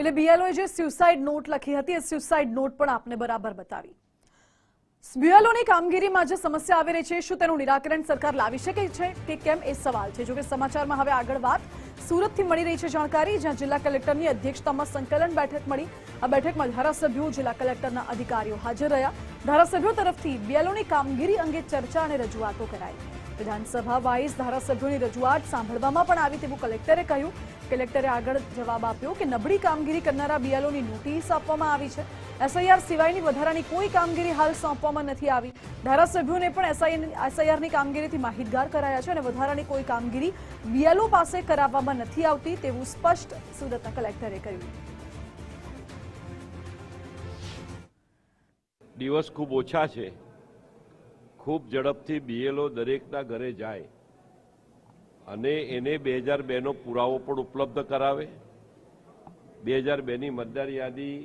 એટલે બીએલઓએ જે suicide not લખી હતી, એ સ્યુસાઇડ નોટ પણ આપને બરાબર બતાવી. બીએલઓની કામગીરીમાં જે સમસ્યા આવી રહી છે, શું તેનું નિરાકરણ સરકાર લાવી શકે છે કે કેમ, એ સવાલ છે. જોકે સમાચારમાં હવે આગળ વાત સુરતથી મળી રહી છે જાણકારી, જ્યાં જિલ્લા કલેક્ટરની અધ્યક્ષતામાં સંકલન બેઠક મળી. આ બેઠકમાં ધારાસભ્યો, જિલ્લા કલેક્ટરના અધિકારીઓ હાજર રહ્યા. ધારાસભ્યો તરફથી બીએલઓની કામગીરી અંગે ચર્ચા અને રજૂઆતો કરાઈ. વિધાનસભા વાઇઝ ધારાસભ્યોની રજૂઆત સાંભળવામાં પણ આવી તેવું કલેક્ટરે કહ્યું. કલેક્ટરે આગળ જવાબ આપ્યો કે નબળી કામગીરી કરનારા બીએલઓની નોટિસ આપવામાં આવી છે. એસઆઈઆર સિવાયની વધારાની કોઈ કામગીરી હાલ સોંપવામાં નથી આવી. ધારાસભ્યોને પણ એસઆઈઆરની કામગીરીથી માહિતગાર કરાયા છે અને વધારાની કોઈ કામગીરી બીએલઓ પાસે કરાવવામાં નથી આવતી તેવું સ્પષ્ટ સુરતના કલેક્ટરે કહ્યું. દિવસ ખૂબ ઓછા છે. ખૂબ ઝડપથી બીએલઓ દરેકના ઘરે જાય અને એને બે હજાર બેનો પુરાવો પણ ઉપલબ્ધ કરાવે. બે હજાર બેની મતદાર યાદી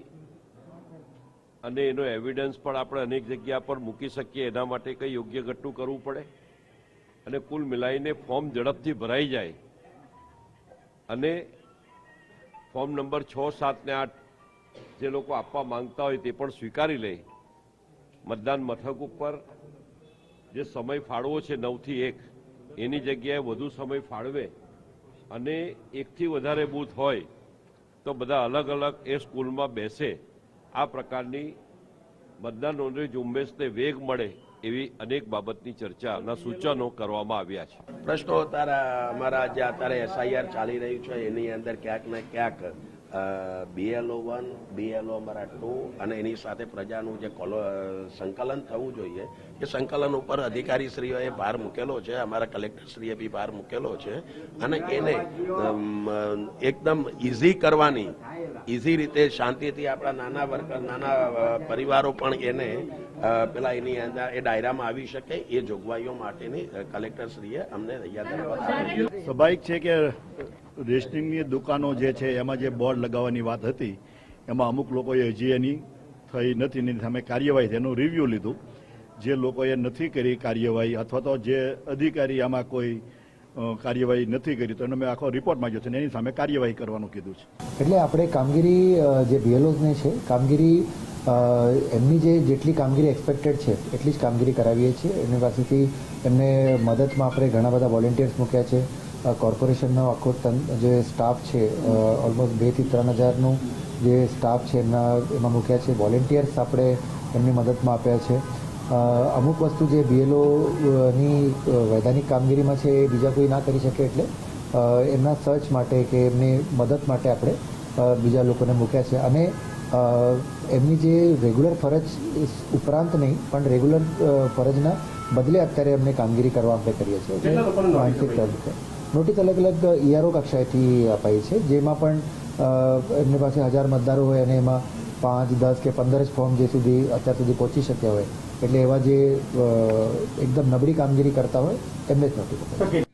અને એનો એવિડન્સ પણ આપણે અનેક જગ્યા પર મૂકી શકીએ, એના માટે કંઈ યોગ્ય ઘટનું કરવું પડે. અને કુલ મિલાઈને ફોર્મ ઝડપથી ભરાઈ જાય. અને ફોર્મ નંબર છ, સાત ને આઠ જે લોકો આપવા માંગતા હોય તે પણ સ્વીકારી લે. મતદાન મથક ઉપર જે સમય ફાળવો છે નવથી એક, એની જગ્યાએ વધુ સમય ફાળવે અને એકથી વધારે બૂથ હોય તો બધા અલગ અલગ એ સ્કૂલમાં બેસે. આ પ્રકારની મતદાન નોંધણી ઝુંબેશને વેગ મળે એવી અનેક બાબતની ચર્ચાના સૂચનો કરવામાં આવ્યા છે. પ્રશ્નો તારા, અમારા જે અત્યારે એસઆઈઆર ચાલી રહ્યું છે, એની અંદર ક્યાંક ને ક્યાંક બીએલઓ વન બીએલઓ અમારા ટુ અને એની સાથે પ્રજાનું જે કોલો સંકલન થવું જોઈએ, એ સંકલન ઉપર અધિકારીશ્રીઓએ ભાર મૂકેલો છે, અમારા કલેક્ટરશ્રીએ બી ભાર મૂકેલો છે અને એને એકદમ ઇઝી કરવાની ઇઝી રીતે શાંતિથી આપણા નાના વર્કર નાના પરિવારો પણ એને પેલા એની અંદર એ ડાયરામાં આવી શકે, એ જોગવાઈઓ માટેની કલેક્ટરશ્રીએ અમને યાદ કરવા સ્વાભાવિક છે કે રેશનિંગની દુકાનો જે છે, એમાં જે બોર્ડ લગાવવાની વાત હતી, એમાં અમુક લોકોએ હજી એની થઈ નથી, એની સામે કાર્યવાહી થઈ એનું રિવ્યૂ લીધું. જે લોકોએ નથી કરી કાર્યવાહી, અથવા તો જે અધિકારી આમાં કોઈ કાર્યવાહી નથી કરી, તો એનો મેં આખો રિપોર્ટ માંગ્યો છે એની સામે કાર્યવાહી કરવાનું કીધું છે. એટલે આપણે કામગીરી જે બીએલઓઝને છે, કામગીરી એમની જે જેટલી કામગીરી એક્સપેક્ટેડ છે, એટલી જ કામગીરી કરાવીએ છીએ. એમની પાસેથી એમને મદદમાં આપણે ઘણા બધા વોલેન્ટિયર્સ મૂક્યા છે. કોર્પોરેશનનો આખો જે સ્ટાફ છે ઓલમોસ્ટ બેથી ત્રણ હજારનું જે સ્ટાફ છે એમના એમાં મૂક્યા છે. વોલેન્ટિયર્સ આપણે એમની મદદમાં આપ્યા છે. અમુક વસ્તુ જે બીએલઓની વૈધાનિક કામગીરીમાં છે એ બીજા કોઈ ના કરી શકે એટલે એમના સર્ચ માટે કે એમની મદદ માટે આપણે બીજા લોકોને મૂક્યા છે. અને એમની જે રેગ્યુલર ફરજ ઉપરાંત નહીં પણ રેગ્યુલર ફરજના બદલે અત્યારે એમને કામગીરી કરવા આપણે કરીએ છીએ. નોટિસ અલગ અલગ ઈઆરઓ કક્ષાએથી અપાઈ છે, જેમાં પણ એમની પાસે હજાર મતદારો હોય અને એમાં પાંચ, દસ કે પંદર જ ફોર્મ જે સુધી અત્યાર સુધી પહોંચી શક્યા હોય. એટલે એવા જે એકદમ નબળી કામગીરી કરતા હોય એમને જ નોટિસ